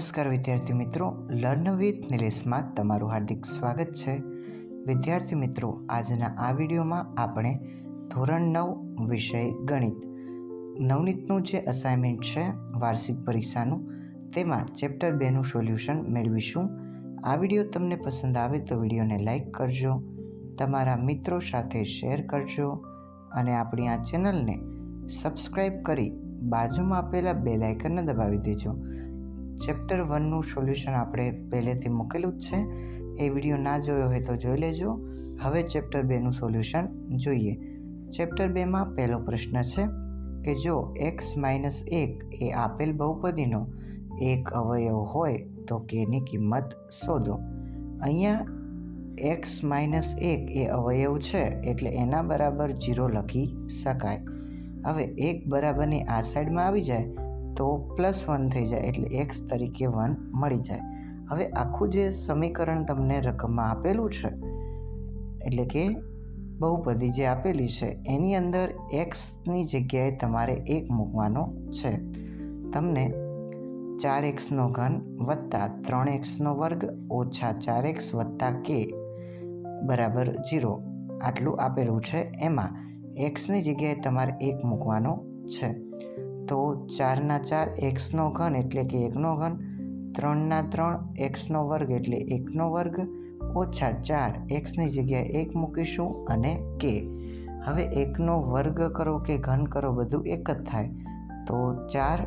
નમસ્કાર વિદ્યાર્થી મિત્રો. લર્ન વિથ નિલેશમાં તમારું હાર્દિક સ્વાગત છે. વિદ્યાર્થી મિત્રો, આજના આ વિડીયોમાં આપણે ધોરણ નવ વિષય ગણિત. નવનીતનું જે અસાઇનમેન્ટ છે, વાર્ષિક પરીક્ષાનું, તેમાં ચેપ્ટર બેનું સોલ્યુશન મેળવીશું. આ વીડિયો તમને પસંદ આવે તો વિડીયોને લાઇક કરજો, તમારા મિત્રો સાથે શેર કરજો, અને આપણી આ ચેનલને સબસ્ક્રાઈબ કરી બાજુમાં આપેલા બે લાઇકનને દબાવી દેજો. ચેપ્ટર વનનું સોલ્યુશન આપણે પહેલેથી મૂકેલું જ છે. એ વીડિયો ના જોયો હોય તો જોઈ લેજો. હવે ચેપ્ટર બેનું સોલ્યુશન જોઈએ. ચેપ્ટર બેમાં પહેલો પ્રશ્ન છે કે જો એક્સ માઇનસ એક એ આપેલ બહુપદીનો એક અવયવ હોય તો કેની કિંમત શોધો. અહીંયા એક્સ માઇનસ એક એ અવયવ છે એટલે એના બરાબર જીરો લખી શકાય. હવે એક બરાબરની આ સાઈડમાં આવી જાય. તો પ્લસ વન થઈ જાય એટલે એક્સ તરીકે વન મળી જાય. હવે આખું જે સમીકરણ તમને રકમમાં આપેલું છે, એટલે કે બહુપદી જે આપેલી છે, એની અંદર એક્સની જગ્યાએ તમારે એક મૂકવાનો છે. તમને ચાર એક્સનો ઘન વત્તા ત્રણ એક્સનો વર્ગ ઓછા ચાર એક્સ વત્તા કે બરાબર જીરો આટલું આપેલું છે એમાં. એક્સની જગ્યાએ તમારે એક મૂકવાનો છે. તો ચારના ચાર એક્સનો ઘન એટલે કે એકનો ઘન, ત્રણના ત્રણ એક્સનો વર્ગ એટલે એકનો વર્ગ, ઓછા ચાર એક્સની જગ્યાએ એક મૂકીશું અને કે. હવે એકનો વર્ગ કરો કે ઘન કરો, બધું એક જ થાય. તો ચાર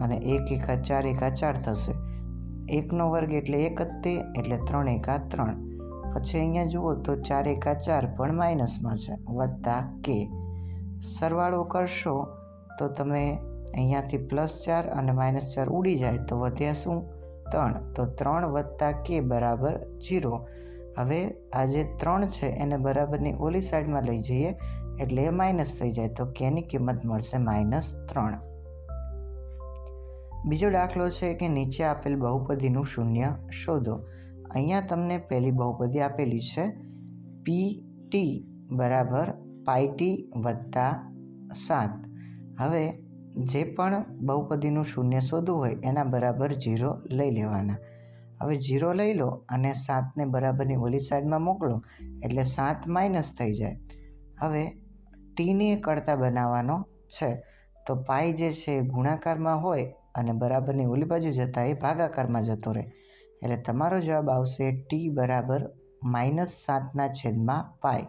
અને એક એકા ચાર એકા ચાર થશે. એકનો વર્ગ એટલે એક જ તે, એટલે ત્રણ એકા ત્રણ. પછી અહીંયા જુઓ તો ચાર એકા ચાર પણ માઇનસમાં છે, વત્તા કે. સરવાળો કરશો તો તમે અહીંયાથી પ્લસ ચાર અને માઇનસ ચાર ઉડી જાય તો વધ્યા શું? ત્રણ. તો ત્રણ વત્તા કે બરાબર જીરો હવે આ જે ત્રણ છે એને બરાબરની ઓલી સાઈડમાં લઈ જઈએ એટલે એ માઇનસ થઈ જાય તો કેની કિંમત મળશે માઇનસ ત્રણ. બીજો દાખલો છે કે નીચે આપેલ બહુપદીનું શૂન્ય શોધો. અહીંયા તમને પહેલી બહુપદી આપેલી છે પી ટી બરાબર પાઈ ટી વત્તા સાત. હવે જે પણ બહુપદીનું શૂન્ય શોધવું હોય એના બરાબર જીરો લઈ લેવાના. હવે જીરો લઈ લો અને સાતને બરાબરની ઓલી સાઈડમાં મોકલો, એટલે સાત માઇનસ થઈ જાય. હવે ટીને કરતા બનાવવાનો છે. તો પાઈ જે છે એ ગુણાકારમાં હોય અને બરાબરની ઓલી બાજુ જતા એ ભાગાકારમાં જતો રહે. એટલે તમારો જવાબ આવશે ટી બરાબર માઇનસ સાતના છેદમાં પાઈ.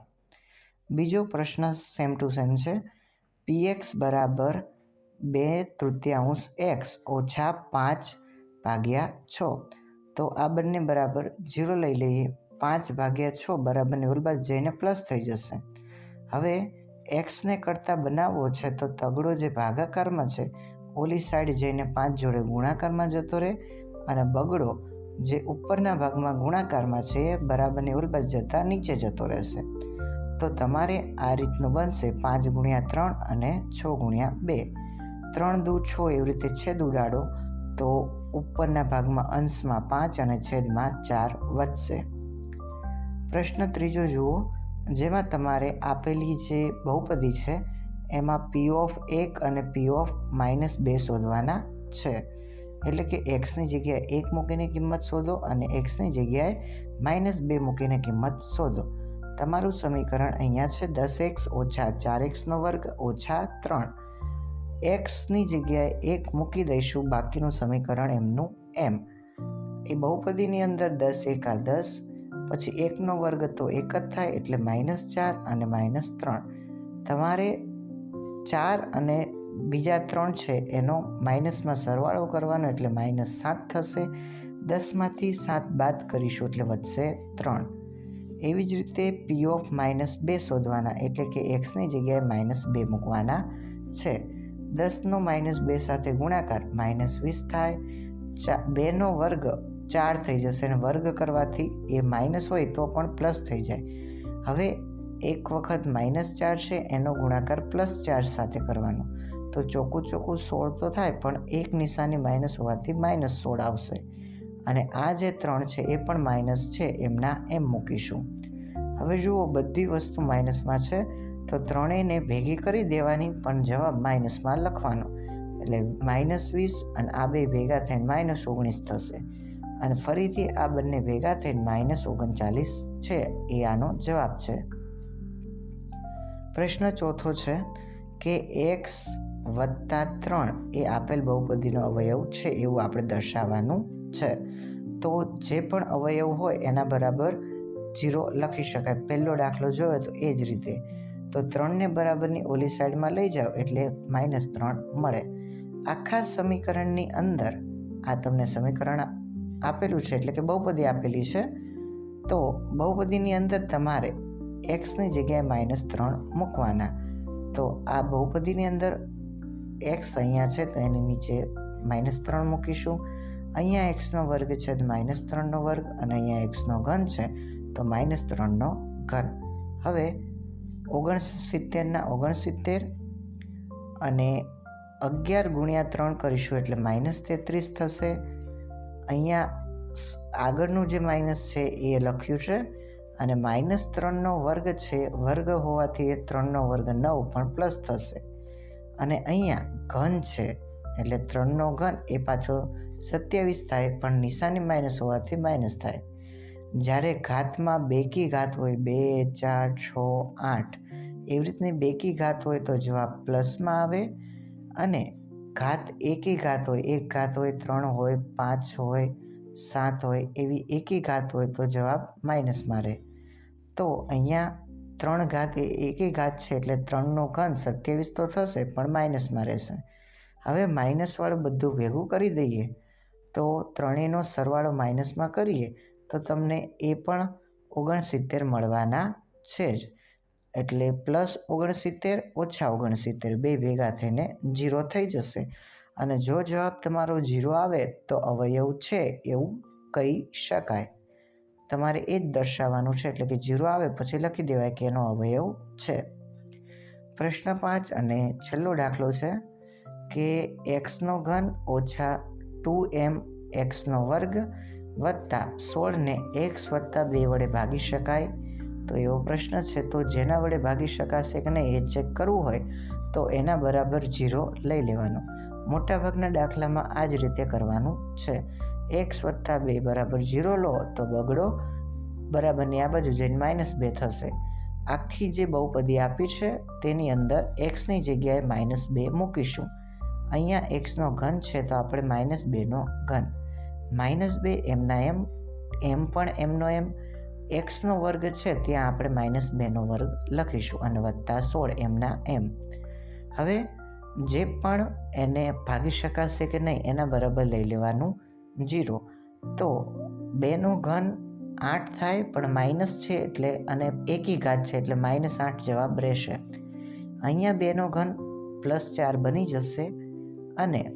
બીજો પ્રશ્ન સેમ ટુ સેમ છે. પી એક્સ બરાબર બે તૃતીયાંશ એક્સ ઓછા પાંચ ભાગ્યા છ. તો આ બંને બરાબર જીરો લઈ લઈએ. પાંચ ભાગ્યા છ બરાબરની ઓલ બાજુ જઈને પ્લસ થઈ જશે. હવે એક્સને કરતાં બનાવવો છે તો તગડો જે ભાગાકારમાં છે, ઓલી સાઈડ જઈને પાંચ જોડે ગુણાકારમાં જતો રહે અને બગડો જે ઉપરના ભાગમાં ગુણાકારમાં છે એ બરાબરની ઓલ જતાં નીચે જતો રહેશે. તો તમારે આ રીતનું બનશે પાંચ ગુણ્યા ત્રણ અને છ ગુણ્યા બે. ત્રણ દુ છ એવી રીતે છેદ ઉડાડો તો ઉપરના ભાગમાં અંશમાં પાંચ અને છેદમાં ચાર વધશે. પ્રશ્ન ત્રીજો જુઓ, જેમાં તમારે આપેલી જે બહુપદી છે, એમાં પી ઓફ એક અને પી ઓફ માઇનસ બે શોધવાના છે. એટલે કે એક્સની જગ્યાએ એક મૂકીને કિંમત શોધો અને એક્સની જગ્યાએ માઇનસ બે મૂકીને કિંમત શોધો. તમારું સમીકરણ અહીંયા છે દસ એક્સ ઓછા ચાર એક્સનો વર્ગ ઓછા ત્રણ. એક્સની જગ્યાએ એક મૂકી દઈશું, બાકીનું સમીકરણ એમનું એમ. એ બહુપદીની અંદર દસ એકા દસ, પછી એકનો વર્ગ તો એક જ થાય એટલે માઇનસ ચાર અને માઇનસ ત્રણ. તમારે ચાર અને બીજા ત્રણ છે એનો માઇનસમાં સરવાળો કરવાનો એટલે માઇનસ સાત થશે. દસમાંથી સાત બાદ કરીશું એટલે વધશે ત્રણ. એવી જ રીતે પી ઓફ માઇનસ બે શોધવાના, એટલે કે એક્સની જગ્યાએ માઇનસ બે મૂકવાના છે. દસનો માઇનસ બે સાથે ગુણાકાર, માઇનસ વીસ થાય. ચા બેનો વર્ગ ચાર થઈ જશે અને વર્ગ કરવાથી એ માઇનસ હોય તો પણ પ્લસ થઈ જાય. હવે એક વખત માઇનસ ચાર છે, એનો ગુણાકાર પ્લસ ચાર સાથે કરવાનો. તો ચોખ્ખું ચોખ્ખું સોળ તો થાય, પણ એક નિશાની માઇનસ હોવાથી માઇનસ સોળ આવશે. અને આ જે ત્રણ છે, એ પણ માઇનસ છે, એમના એમ મૂકીશું. હવે જુઓ, બધી વસ્તુ માઇનસમાં છે, તો ત્રણેયને ભેગી કરી દેવાની, પણ જવાબ માઇનસમાં લખવાનો. એટલે માઇનસ વીસ અને આ બે ભેગા થઈને માઇનસ ઓગણીસ થશે. અને ફરીથી આ બંને ભેગા થઈને માઇનસ ઓગણચાલીસ છે, એ આનો જવાબ છે. પ્રશ્ન ચોથો છે કે એક્સ વત્તા ત્રણ એ આપેલ બહુપદીનો અવયવ છે, એવું આપણે દર્શાવવાનું છે. તો જે પણ અવયવ હોય એના બરાબર જીરો લખી શકાય. પહેલો દાખલો જોયો તો એ જ રીતે. તો ત્રણને બરાબરની ઓલી સાઈડમાં લઈ જાઓ એટલે માઇનસ ત્રણ મળે. આખા સમીકરણની અંદર આ તમને સમીકરણ આપેલું છે એટલે કે બહુપદી આપેલી છે. તો બહુપદીની અંદર તમારે એક્સની જગ્યાએ માઇનસ ત્રણ મૂકવાના. તો આ બહુપદીની અંદર એક્સ અહીંયા છે તો એની નીચે માઇનસ ત્રણ મૂકીશું. અહીંયા એક્સનો વર્ગ છે માઇનસ ત્રણનો વર્ગ અને અહીંયા એક્સનો ઘન છે, તો માઇનસ ત્રણનો ઘન. હવે ઓગણસિત્તેરના ઓગણસિત્તેર અને અગિયાર ગુણ્યા ત્રણ કરીશું એટલે માઇનસ તેત્રીસ થશે. અહીંયા આગળનું જે માઇનસ છે એ લખ્યું છે અને માઇનસ ત્રણનો વર્ગ છે, વર્ગ હોવાથી એ ત્રણનો વર્ગ નવ પણ પ્લસ થશે. અને અહીંયા ઘન છે એટલે ત્રણનો ઘન, એ પાછો સત્યાવીસ થાય, પણ નિશાની માઇનસ હોવાથી માઇનસ થાય. જ્યારે ઘાતમાં બેકી ઘાત હોય, બે, ચાર, છ, આઠ, એવી રીતની બેકી ઘાત હોય તો જવાબ પ્લસમાં આવે. અને ઘાત એકી ઘાત હોય, એક ઘાત હોય, ત્રણ હોય, પાંચ હોય, સાત હોય, એવી એકી ઘાત હોય તો જવાબ માઇનસમાં રહે. તો અહીંયા ત્રણ ઘાત એ એકી ઘાત છે, એટલે ત્રણનો ઘન સત્યાવીસ તો થશે, પણ માઇનસમાં રહેશે. હવે માઇનસવાળું બધું ભેગું કરી દઈએ. તો ત્રણેયનો સરવાળો માઇનસમાં કરીએ તો તમને એ પણ ઓગણસિત્તેર મળવાના છે જ. એટલે પ્લસ ઓગણસિત્તેર ઓછા ઓગણસિત્તેર બે ભેગા થઈને જીરો થઈ જશે. અને જો જવાબ તમારો જીરો આવે તો અવયવ છે એવું કહી શકાય. તમારે એ જ દર્શાવવાનું છે એટલે કે જીરો આવે પછી લખી દેવાય કે એનો અવયવ છે. પ્રશ્ન પાંચ અને છેલ્લો દાખલો છે કે એક્સનો ઘન ઓછા ટુ એમ એક્સનો વર્ગ વત્તા સોળને એક્સ વત્તા બે વડે ભાગી શકાય? તો એવો પ્રશ્ન છે, તો જેના વડે ભાગી શકાશે કે નહીં એ ચેક કરવું હોય, તો એના બરાબર જીરો લઈ લેવાનો. મોટાભાગના દાખલામાં આ જ રીતે કરવાનું છે. એક્સ વત્તા બે બરાબર જીરો લો, તો બગડો. બરાબરની આ બાજુ જઈને માઇનસ બે થશે. આખી જે બહુપદી આપી છે, તેની અંદર એક્સની જગ્યાએ માઇનસ બે મૂકીશું. અહીંયા એક્સનો ઘન છે તો આપણે માઇનસ બેનો ઘન. માઇનસ બે એમના એમ એમ પણ એમનો એમ એક્સનો વર્ગ છે ત્યાં આપણે માઇનસ બેનો વર્ગ લખીશું અને વત્તા સોળ એમના એમ હવે જે પણ એને ભાગી શકાશે કે નહીં એના બરાબર લઈ લેવાનું જીરો તો બેનો ઘન આઠ થાય પણ માઇનસ છે એટલે અને એકી ઘાત છે એટલે માઇનસ આઠ જવાબ રહેશે. અહીંયા બેનો ઘન પ્લસ ચાર બની જશે. અને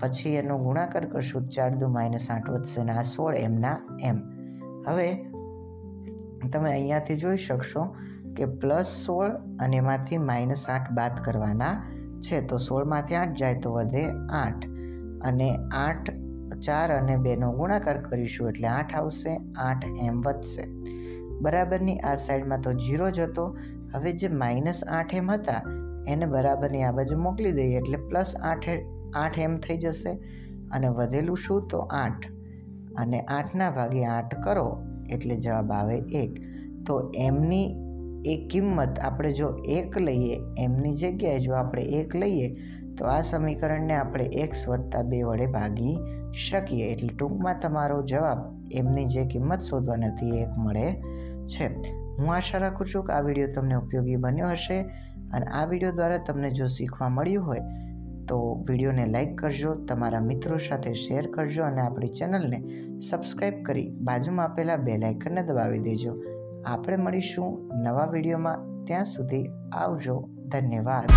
પછી એનો ગુણાકાર કરશું ચાર દુ માઇનસ આઠ વધશે અને આ સોળ એમના એમ. હવે તમે અહીંયાથી જોઈ શકશો કે પ્લસ સોળ અને એમાંથી માઇનસ આઠ બાદ કરવાના છે. તો સોળમાંથી આઠ જાય તો વધે આઠ. અને આઠ, ચાર અને બેનો ગુણાકાર કરીશું એટલે આઠ આવશે, આઠ એમ વધશે. બરાબરની આ સાઈડમાં તો જીરો જ હતો. હવે જે માઇનસ આઠ એમ હતા એને બરાબરની આ બાજુ મોકલી દઈએ એટલે પ્લસ આઠ આઠ એમ થઈ જશે અને વધેલું શું? તો આઠ. અને આઠના ભાગે આઠ કરો એટલે જવાબ આવે એક. તો એમની એ કિંમત આપણે જો એક લઈએ, એમની જગ્યાએ જો આપણે એક લઈએ, તો આ સમીકરણને આપણે એક્સ વત્તા બે વડે ભાગી શકીએ. એટલે ટૂંકમાં તમારો જવાબ એમની જે કિંમત શોધવાની હતી એક મળે છે. હું આશા રાખું છું કે આ વીડિયો તમને ઉપયોગી બન્યો હશે. અને આ વીડિયો દ્વારા તમને જો શીખવા મળ્યું હોય, તો વિડીયોને લાઈક કરજો, તમારા મિત્રો સાથે શેર કરજો અને આપણી ચેનલને સબસ્ક્રાઈબ કરી બાજુમાં આપેલા બે લાઇકનને દબાવી દેજો. આપણે મળીશું નવા વિડીયોમાં. ત્યાં સુધી આવજો. ધન્યવાદ.